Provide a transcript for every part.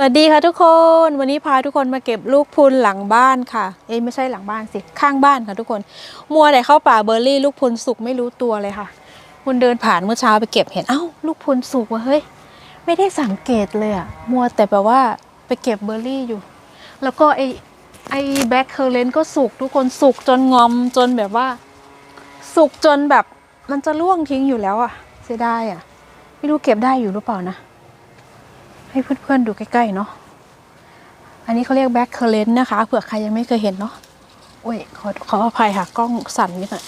สวัสดีค่ะทุกคนวันนี้พาทุกคนมาเก็บลูกพุนหลังบ้านค่ะ เอ้ยไม่ใช่หลังบ้านสิข้างบ้านค่ะทุกคนมัวแต่เข้าป่าเบอร์รี่ ลูกพุนสุกไม่รู้ตัวเลยค่ะคุณเดินผ่านเมื่อเช้าไปเก็บเห็นเอ้าลูกพุนสุกว่ะเฮ้ยไม่ได้สังเกตเลยอะมัวแต่แบบว่าไปเก็บเบอร์รี่อยู่ แล้วก็ไอไอแบ็คเคอร์เรนก็สุกทุกคนสุกจนงอมจนแบบว่า สุกจนแบบมันจะร่วงทิ้งอยู่แล้วอะเสียดายอะไม่รู้เก็บได้อยู่หรือเปล่านะ ให้เพื่อนๆดูใกล้ๆเนาะ อันนี้เขาเรียกแบ็คเคอร์เรนนะคะเผื่อใครยังไม่เคยเห็นเนาะโอ้ยขอขออภัยค่ะกล้องสั่นนิดหน่อย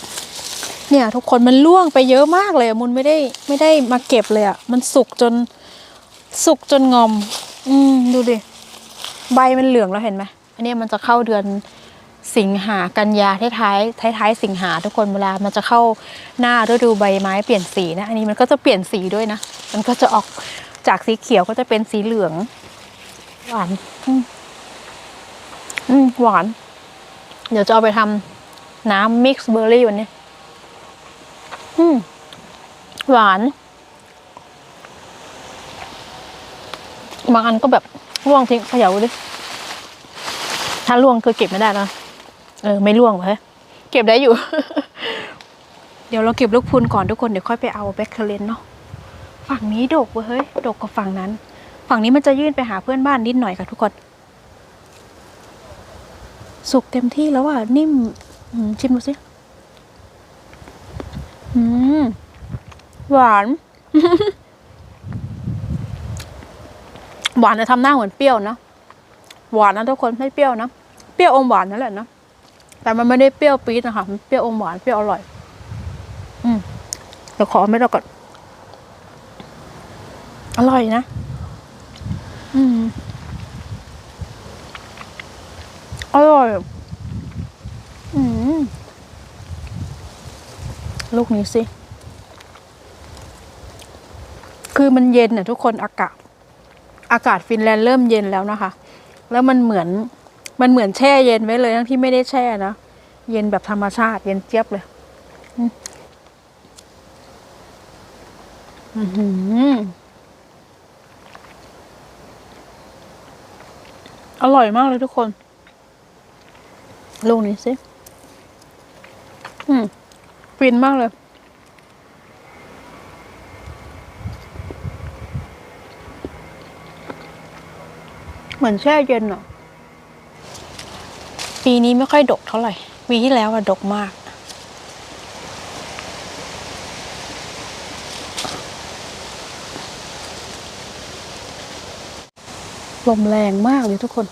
เนี่ยทุกคนมันล่วงไปเยอะมากเลยอะมุนไม่ได้ไม่ได้มาเก็บเลยอะมันสุกจนสุกจนงอม อืมดูดิ ใบมันเหลืองแล้วเห็นไหมอันนี้มันจะเข้าเดือนสิงหากันยาท้ายท้ายท้ายสิงหาทุกคนเวลามันจะเข้าหน้าฤดูใบไม้เปลี่ยนสีนะ อันนี้มันก็จะเปลี่ยนสีด้วยนะ มันก็จะออก จากสีเขียวก็จะเป็นสีเหลือง หวาน อืมหวาน เดี๋ยวจะเอาไปทำน้ำมิกซ์เบอร์รี่วันนี้ อืมหวานบางอันก็แบบร่วงทิ้งเขย่าดิ ถ้าร่วงคือเก็บไม่ได้นะ เออ ไม่ร่วงเฮ้ยเก็บได้อยู่ เดี๋ยวเราเก็บลูกพรุนก่อนทุกคน เดี๋ยวค่อยไปเอาแบคเคอร์เรนเนาะ ฝั่งนี้ดกเว้ยเฮ้ยดกกว่าฝั่งนั้น ฝั่งนี้มันจะยื่นไปหาเพื่อนบ้านนิดหน่อยค่ะทุกคน สุกเต็มที่แล้วอะนิ่มชิมดูสิอืมหวานหวานจะทำหน้าเหมือนเปรี้ยวนะหวานนะทุกคนไม่เปรี้ยวนะเปรี้ยวอมหวานนั่นแหละนะแต่มันไม่ได้เปรี้ยวปี๊ดนะคะมันเปรี้ยวอมหวานเปรี้ยวอร่อย อืมเดี๋ยวขอไม่เราก่อน อร่อยนะ อืม อร่อย อืม ลูกนี้สิ คือมันเย็นน่ะทุกคนอากาศ อากาศฟินแลนด์เริ่มเย็นแล้วนะคะ แล้วมันเหมือน มันเหมือนแช่เย็นไว้เลย ทั้งที่ไม่ได้แช่นะ เย็นแบบธรรมชาติ เย็นเจี๊ยบเลยอืมอื้อหือ อร่อยมากเลยทุกคน ลูกนี้สิ อืมฟินมากเลยเหมือนแช่เย็นอะ ปีนี้ไม่ค่อยดกเท่าไหร่ ปีที่แล้วอะดกมาก ลมแรงมากเลยทุกคน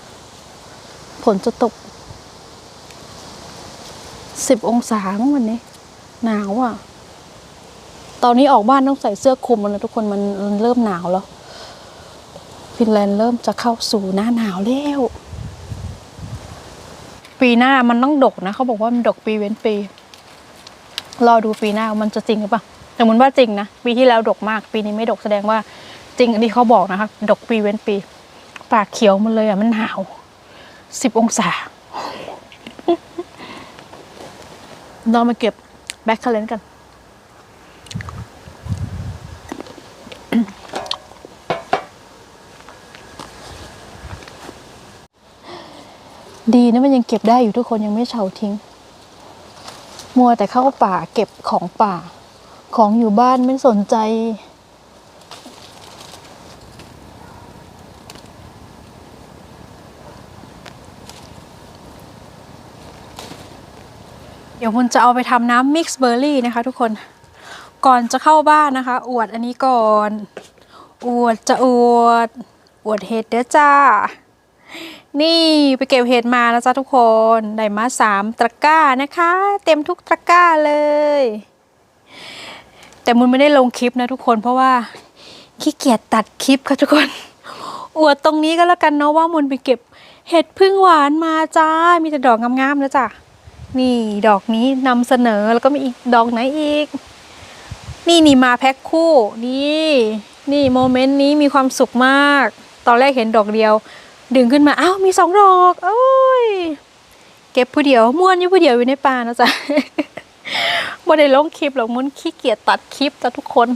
ฝนจะตกสิบองศาเมื่อวันนี้ หนาวอะ ตอนนี้ออกบ้านต้องใส่เสื้อคลุมแล้วทุกคนมันเริ่มหนาวแล้ว ฟินแลนด์เริ่มจะเข้าสู่หน้าหนาวแล้ว ปีหน้ามันต้องดกนะ เขาบอกว่ามันดกปีเว้นปี รอดูปีหน้ามันจะจริงหรือเปล่าแต่มันว่าจริงนะ ปีที่แล้วดกมาก ปีนี้ไม่ดกแสดงว่าจริงอันที่เขาบอกนะคะ ดกปีเว้นปี ปากเขียวหมันเลยอะ มันหนาวสิบองศา เรามาเก็บแบ็คเคอร์เลนกัน ดีนะมันยังเก็บได้อยู่ทุกคนยังไม่เฉาทิ้ง มัวแต่เข้าป่าเก็บของป่า ของอยู่บ้านไม่สนใจ เดี๋ยวมุนจะเอาไปทำน้ำมิกซ์เบอร์รี่นะคะ ทุกคน ก่อนจะเข้าบ้านนะคะ อวดอันนี้ก่อน อวดจะอวด อวดเห็ดเด้อจ้า นี่ไปเก็บเห็ดมาแล้วจ้าทุกคน ได้มาสามตะกร้านะคะ เต็มทุกตะกร้าเลย แต่มุนไม่ได้ลงคลิปนะทุกคน เพราะว่าขี้เกียจตัดคลิปค่ะทุกคน อวดตรงนี้ก็แล้วกันเนาะว่ามุนไปเก็บเห็ดพึ่งหวานมาจ้า มีแต่ดอกงามๆนะจ้ะ นี่ดอกนี้นำเสนอแล้วก็มีอีกดอกไหนอีก นี่นี่มาแพ็คคู่นี่นี่โมเมนต์นี้มีความสุขมาก ตอนแรกเห็นดอกเดียว ดึงขึ้นมาอ้าวมีสองดอกโอ้ยเก็บผู้เดียวม้วนอยู่ผู้เดียวอยู่ในป่านะจ๊ะไม่ได้ลงคลิปหรอกมุนขี้เกียจตัดคลิปจ้ะทุกคน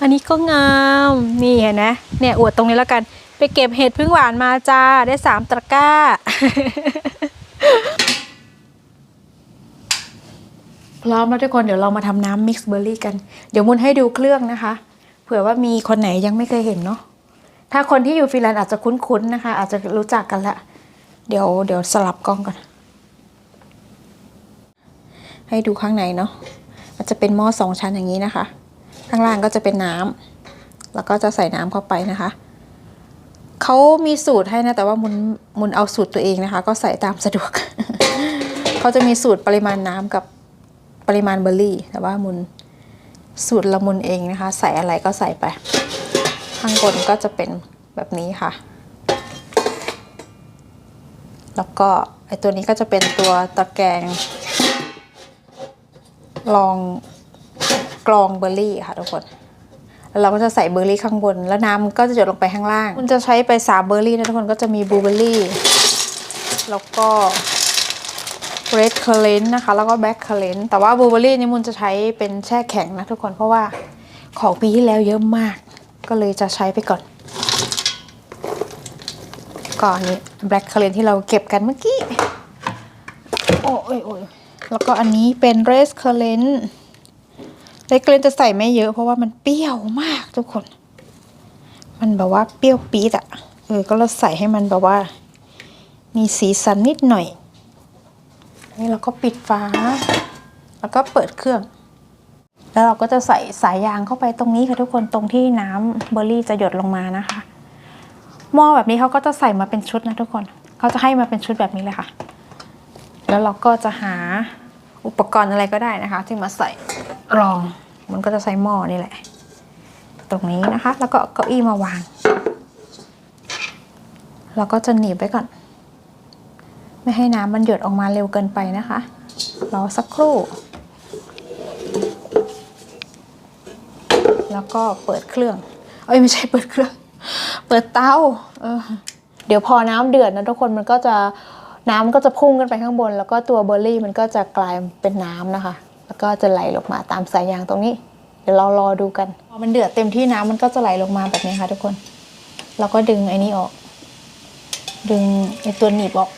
อันนี้ก็งามนี่เห็นไหมเนี่ยอวดตรงนี้แล้วกัน ไปเก็บเห็ดพึ่งหวานมาจ้าได้สามตะกร้า พร้อมแล้วทุกคนเดี๋ยวเรามาทำน้ำมิกซ์เบอร์รี่กัน เดี๋ยวมุนให้ดูเครื่องนะคะ เผื่อว่ามีคนไหนยังไม่เคยเห็นเนาะถ้าคนที่อยู่ฟินแลนด์อาจจะคุ้นๆนะคะ อาจจะรู้จักกันละ เดี๋ยวเดี๋ยวสลับกล้องก่อน ให้ดูข้างในเนาะมันจะเป็นหม้อสองชั้นอย่างนี้นะคะ ข้างล่างก็จะเป็นน้ำแล้วก็จะใส่น้ำเข้าไปนะคะเขามีสูตรให้นะ แต่ว่ามุนมุนเอาสูตรตัวเองนะคะ ก็ใส่ตามสะดวกเขาจะมีสูตรปริมาณน้ำกับ ปริมาณเบอร์รี่ แต่ว่ามุนสูตรละมุนเองนะคะ ใส่อะไรก็ใส่ไป ข้างบนก็จะเป็นแบบนี้ค่ะ แล้วก็ไอตัวนี้ก็จะเป็นตัวตะแกรงรองกรองเบอร์รี่ค่ะทุกคนเราก็จะใส่เบอร์รี่ข้างบน แล้วน้ำก็จะหยดลงไปข้างล่างมันจะใช้ไป3เบอร์รี่นะทุกคนก็จะมีบลูเบอร์รี่ แล้วก็ red currant นะคะ แล้วก็ black currant แต่ว่าบลูเบอร์รี่นี่มุนจะใช้เป็นแช่แข็งนะทุกคนเพราะว่าของปีที่แล้วเยอะมาก ก็เลยจะใช้ไปก่อนก่อนนี้ black currant ที่เราเก็บกันเมื่อกี้ โอ้ยโอ้ยแล้วก็อันนี้เป็น red currant เล็กเลยจะใส่ไม่เยอะเพราะว่ามันเปรี้ยวมากทุกคน มันแบบว่าเปรี้ยวปี๊ดอะเออก็เราใส่ให้มันแบบว่า มีสีสันนิดหน่อย นี่เราก็ปิดฝา แล้วก็เปิดเครื่อง แล้วเราก็จะใส่สายยางเข้าไปตรงนี้ค่ะทุกคนตรงที่น้ำเบอร์รี่จะหยดลงมานะคะหม้อแบบนี้เขาก็จะใส่มาเป็นชุดนะทุกคนเขาจะให้มาเป็นชุดแบบนี้เลยค่ะ แล้วเราก็จะหาอุปกรณ์อะไรก็ได้นะคะ ที่มาใส่รอง มันก็จะใช้หม้อนี่แหละ ตรงนี้นะคะ แล้วก็เอาเก้าอี้มาวาง เราก็จะหนีบไว้ก่อน ไม่ให้น้ำมันหยดออกมาเร็วเกินไปนะคะ รอสักครู่ แล้วก็เปิดเครื่อง เอ้ยไม่ใช่เปิดเครื่อง เปิดเตาเออเดี๋ยวพอน้ำเดือดนะทุกคนมันก็จะน้ำก็จะพุ่งขึ้นไปข้างบน แล้วก็ตัวเบอร์รี่มันก็จะกลายเป็นน้ำนะคะ แล้วก็จะไหลลงมาตามสายยางตรงนี้ เดี๋ยวเรารอดูกัน พอมันเดือดเต็มที่น้ำมันก็จะไหลลงมาแบบนี้ค่ะทุกคน เราก็ดึงไอ้นี้ออก ดึงไอ้ตัวหนีบออก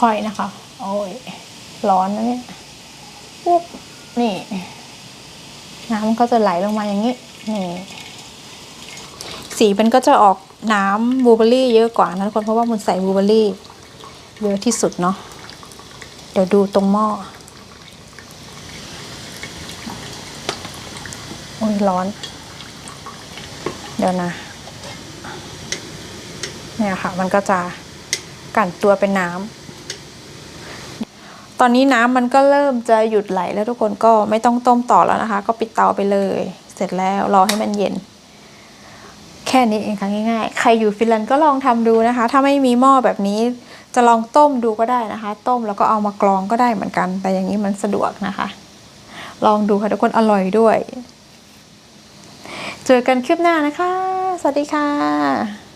ค่อยๆนะคะ โอ้ย ร้อนนะเนี่ยปุ๊บนี่ น้ำมันก็จะไหลลงมาอย่างนี้ นี่ สีมันก็จะออกน้ำบลูเบอรี่เยอะกว่านะทุกคน เพราะว่ามันใส่บลูเบอร์รี่เยอะที่สุดเนาะ เดี๋ยวดูตรงหม้อ โอ้ยร้อน เดี๋ยวนะ เนี่ยค่ะ มันก็จะกั่นตัวเป็นน้ำ ตอนนี้น้ำมันก็เริ่มจะหยุดไหลแล้วทุกคนก็ไม่ต้องต้มต่อแล้วนะคะ ก็ปิดเตาไปเลย เสร็จแล้วรอให้มันเย็น แค่นี้เองค่ะง่ายๆ ใครอยู่ฟินแลนด์ก็ลองทำดูนะคะ ถ้าไม่มีหม้อแบบนี้จะลองต้มดูก็ได้นะคะ ต้มแล้วก็เอามากรองก็ได้เหมือนกัน แต่อย่างนี้มันสะดวกนะคะ ลองดูค่ะทุกคนอร่อยด้วย เจอกันคลิปหน้านะคะ สวัสดีค่ะ